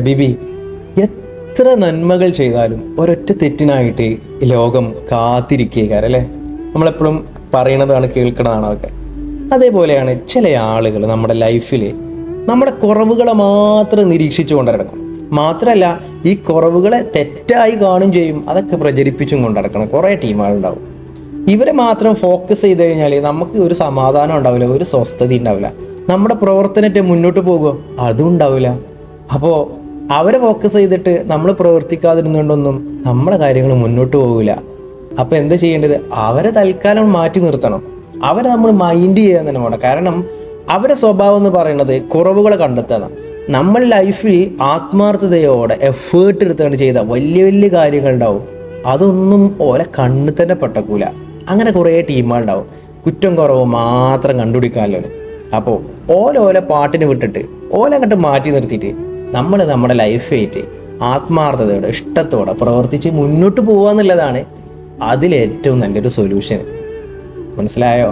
ഹബീബി എത്ര നന്മകൾ ചെയ്താലും ഒരൊറ്റ തെറ്റിനായിട്ട് ലോകം കാത്തിരിക്കുക അല്ലേ നമ്മളെപ്പോഴും പറയണതാണ് കേൾക്കണതാണ് അതൊക്കെ അതേപോലെയാണ് ചില ആളുകൾ നമ്മുടെ ലൈഫിൽ നമ്മുടെ കുറവുകളെ മാത്രം നിരീക്ഷിച്ചു കൊണ്ട് നടക്കും. മാത്രമല്ല ഈ കുറവുകളെ തെറ്റായി കാണും ചെയ്യും അതൊക്കെ പ്രചരിപ്പിച്ചും കൊണ്ട് നടക്കണം. കുറേ ടീമുകളുണ്ടാവും. ഇവരെ മാത്രം ഫോക്കസ് ചെയ്ത് കഴിഞ്ഞാൽ നമുക്ക് ഒരു സമാധാനം ഉണ്ടാവില്ല ഒരു സ്വസ്ഥത ഉണ്ടാവില്ല. നമ്മുടെ പ്രവർത്തനത്തെ മുന്നോട്ട് പോകുമോ അതും ഉണ്ടാവില്ല. അപ്പോൾ അവരെ ഫോക്കസ് ചെയ്തിട്ട് നമ്മൾ പ്രവർത്തിക്കാതിരുന്നുകൊണ്ടൊന്നും നമ്മുടെ കാര്യങ്ങൾ മുന്നോട്ട് പോകില്ല അപ്പോൾ എന്താ ചെയ്യേണ്ടത്? അവരെ തൽക്കാലം മാറ്റി നിർത്തണം. അവരെ നമ്മൾ മൈൻഡ് ചെയ്യാൻ തന്നെ വേണം കാരണം അവരെ സ്വഭാവം എന്ന് പറയുന്നത് കുറവുകളെ കണ്ടെത്തുക നമ്മൾ ലൈഫിൽ ആത്മാർത്ഥതയോടെ എഫേർട്ട് എടുത്തുകൊണ്ട് ചെയ്ത വലിയ വലിയ കാര്യങ്ങൾ ഉണ്ടാവും. അതൊന്നും ഓലെ കണ്ണിൽ തന്നെ പെട്ടക്കൂല. അങ്ങനെ കുറേ ടീമുകളുണ്ടാവും കുറ്റം കുറവ് മാത്രം കണ്ടുപിടിക്കാമല്ലോ അപ്പോൾ ഓല പാട്ടിന് വിട്ടിട്ട് ഓല അങ്ങോട്ട് മാറ്റി നിർത്തിയിട്ട് നമ്മൾ നമ്മുടെ ലൈഫായിട്ട് ആത്മാർത്ഥതയോടെ ഇഷ്ടത്തോടെ പ്രവർത്തിച്ച് മുന്നോട്ട് പോകുക എന്നുള്ളതാണ് അതിലേറ്റവും നല്ലൊരു സൊല്യൂഷൻ മനസ്സിലായോ?